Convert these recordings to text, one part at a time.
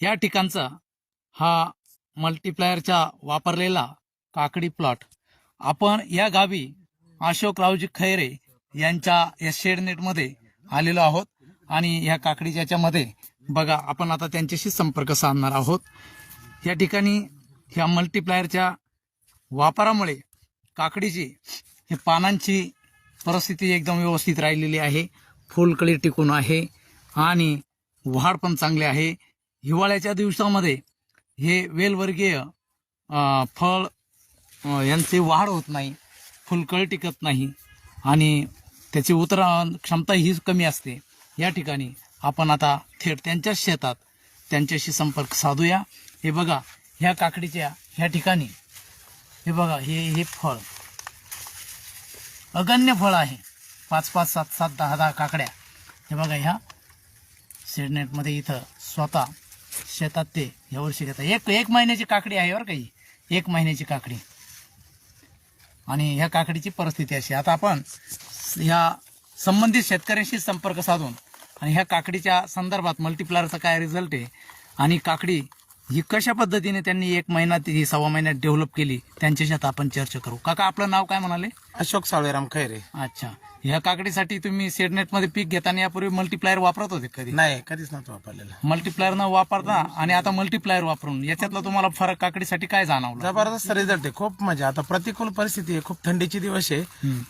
या ठिकाणचा हा मल्टीप्लायरचा वापरलेला काकडी प्लॉट आपण या गावी अशोक रावजी खैरे यांच्या या शेडनेटमध्ये आलेलो आहोत आणि ह्या काकडीच्या याच्यामध्ये बघा आपण आता त्यांच्याशी संपर्क साधणार आहोत. या ठिकाणी ह्या मल्टीप्लायरच्या वापरामुळे काकडीची हे पानांची परिस्थिती एकदम व्यवस्थित राहिलेली आहे. फुलकळी टिकून आहे आणि वाढ पण चांगली आहे. हिवाळ्याच्या दिवसामध्ये हे वेलवर्गीय फळ यांची यांचे वाढ होत नाही फुलकळ टिकत नाही आणि त्याची उतरण क्षमता ही कमी असते. या ठिकाणी आपण आता थेट त्यांच्याच शेतात त्यांच्याशी संपर्क साधूया. हे बघा ह्या काकडीच्या ह्या ठिकाणी हे बघा हे हे फळ. अगण्य फळ आहे. पाच पाच सात सात दहा दहा काकड्या. हे बघा ह्या शेडनेटमध्ये इथं स्वतः शेतात ते यावर्षी घेतात एक एक महिन्याची काकडी आहे बरं काही एक महिन्याची काकडी. आणि ह्या काकडीची परिस्थिती अशी आता आपण ह्या संबंधित शेतकऱ्यांशी संपर्क साधून आणि ह्या काकडीच्या संदर्भात मल्टिप्लायरचा काय रिझल्ट आहे आणि काकडी ही कशा पद्धतीने त्यांनी एक महिना ती सव्वा महिन्यात डेव्हलप केली त्यांच्याशी आता आपण चर्चा करू. काका आपलं नाव काय म्हणाले? अशोक सावळेराम खैरे. अच्छा. ह्या काकडीसाठी तुम्ही शेडनेटमध्ये पीक घेताना यापूर्वी मल्टीप्लायर वापरत होते कधी? नाही कधीच नव्हतं वापरलेलं. मल्टीप्लायर न वापरता आणि आता मल्टीप्लायर वापरून याच्यातला तुम्हाला फरक काकडीसाठी काय जाणवला? जबरदस्त रिझल्ट आहे खूप म्हणजे आता प्रतिकूल परिस्थिती आहे खूप थंडीचे दिवस आहे.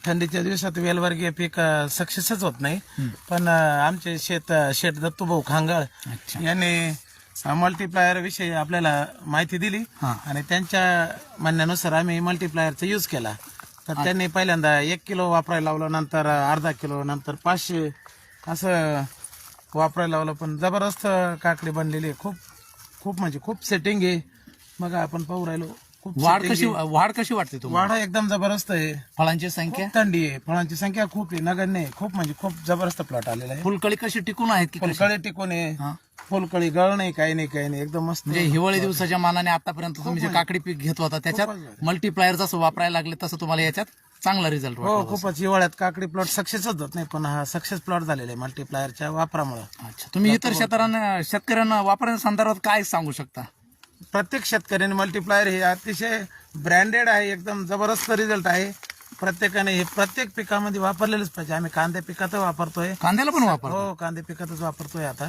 थंडीच्या दिवसात वेलवर्गीय पीक सक्सेसच होत नाही. पण आमचे शेत शेत दत्तूभाऊ खांगळ यांनी मल्टीप्लायर विषयी आपल्याला माहिती दिली हा. आणि त्यांच्या म्हणण्यानुसार आम्ही मल्टीप्लायरचा यूज केला. तर त्यांनी पहिल्यांदा एक किलो वापरायला लावलं नंतर अर्धा किलो नंतर पाचशे. असं वापरायला लावलं पण जबरदस्त काकडी बनलेली आहे. खूप खूप म्हणजे खूप सेटिंग आहे. मग आपण पाहू राहिलो. खूप वाढ कशी. वाढ कशी वाटते तुम्हाला? वाढ एकदम जबरदस्त आहे. फळांची संख्या? खूप थंडी आहे. फळांची संख्या खूप आहे. नगण्य आहे. खूप म्हणजे खूप जबरदस्त प्लॉट आलेला आहे. फुलकळी कशी टिकून आहेत की कशी? फुलकळी टिकून आहे. हा. फुलकळी गळ नाही काही नाही काही नाही. एकदम मस्त म्हणजे हिवाळी दिवसाच्या मानाने आतापर्यंत तुम्ही जे काकडी पीक घेत होता त्याच्यात. मल्टीप्लायर जसं वापरायला लागले तसं तुम्हाला याच्यात चांगला रिझल्ट हो वाटतो खूपच. हिवाळ्यात काकडी प्लॉट सक्सेसच होत नाही पण हा सक्सेस प्लॉट झालेला आहे मल्टीप्लायरच्या वापरामुळे. अच्छा. तुम्ही इतर शेतकऱ्यांना शेतकऱ्यांना वापरण्याच्या संदर्भात काय सांगू शकता? प्रत्येक शेतकऱ्याने मल्टीप्लायर हे अतिशय ब्रँडेड आहे एकदम जबरदस्त रिझल्ट आहे. प्रत्येकाने हे प्रत्येक पिकामध्ये वापरलेलंच पाहिजे. आम्ही कांद्या पिकात वापरतोय. कांद्याला पण वापर हो कांदे पिकातच वापरतोय आता.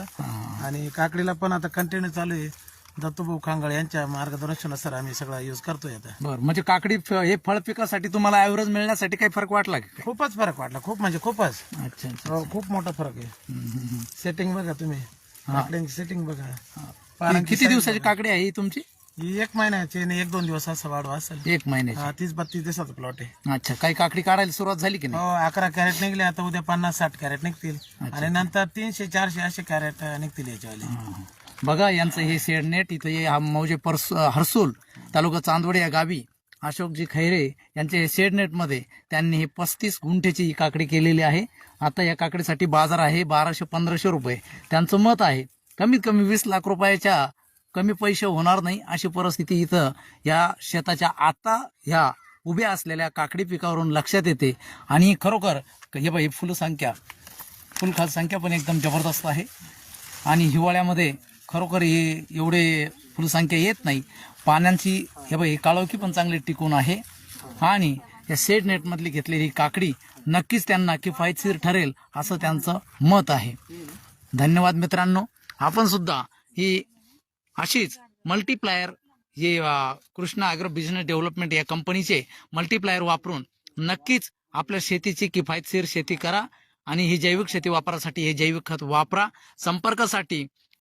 आणि काकडीला पण आता कंटिन्यू चालू आहे. दत्तूभाऊ खांगळ यांच्या मार्गदर्शनानुसार आम्ही सगळा युज करतोय आता. बरं म्हणजे काकडी फ- हे फळ पिकासाठी तुम्हाला ऍव्हरेज मिळण्यासाठी काही फरक वाटला का काय? खूपच फरक वाटला. खूप म्हणजे खूपच. अच्छा अच्छा हो खूप मोठा फरक आहे. हम्म, हम्म, हम्म. सेटिंग बघा तुम्ही. सेटिंग बघा. किती दिवसाची काकडी आहे ही तुमची? ही एक महिन्याची आणि एक दोन दिवस असं वाढवा असेल. एक महिन्याची. हा, तीस बत्तीस दिवसाचा प्लॉट आहे. अच्छा काही काकडी काढायला सुरुवात झाली की नाही? हो अकरा कॅरेट निघले आता उद्या पन्नास साठ कॅरेट निघतील. आणि नंतर तीनशे चारशे असे कॅरेट निघतील याच्यावाले. बघा यांचं हे शेड नेट इथं हे हा मौजे परस हर्सूल तालुका चांदवड या गावी अशोकजी खैरे यांचे हे नेटमध्ये त्यांनी हे पस्तीस गुंठेची ही काकडी केलेली आहे. आता या काकडीसाठी बाजार आहे बाराशे पंधराशे रुपये. त्यांचं मत आहे कमीत कमी वीस लाख रुपयाच्या कमी पैसे होणार नाही अशी परिस्थिती इथं या शेताच्या आता ह्या उभ्या असलेल्या काकडी पिकावरून लक्षात येते. आणि खरोखर हे बाई फुलसंख्या फुलखात संख्या. पण एकदम जबरदस्त आहे. आणि हिवाळ्यामध्ये खरोखर हे एवढे फुलसंख्या येत नाही. पाण्याची हे बाई काळोखी पण चांगली टिकून आहे. आणि या सेट नेटमधली घेतलेली काकडी नक्कीच त्यांना किफायतशीर ठरेल असं त्यांचं मत आहे. धन्यवाद मित्रांनो. आपण सुद्धा ही अशीच मल्टीप्लायर हे कृष्णा अॅग्रो बिझनेस डेव्हलपमेंट या कंपनीचे मल्टीप्लायर वापरून नक्कीच आपल्या शेतीची किफायतशीर शेती करा आणि ही जैविक शेती वापरासाठी हे जैविक खत वापरा. संपर्कासाठी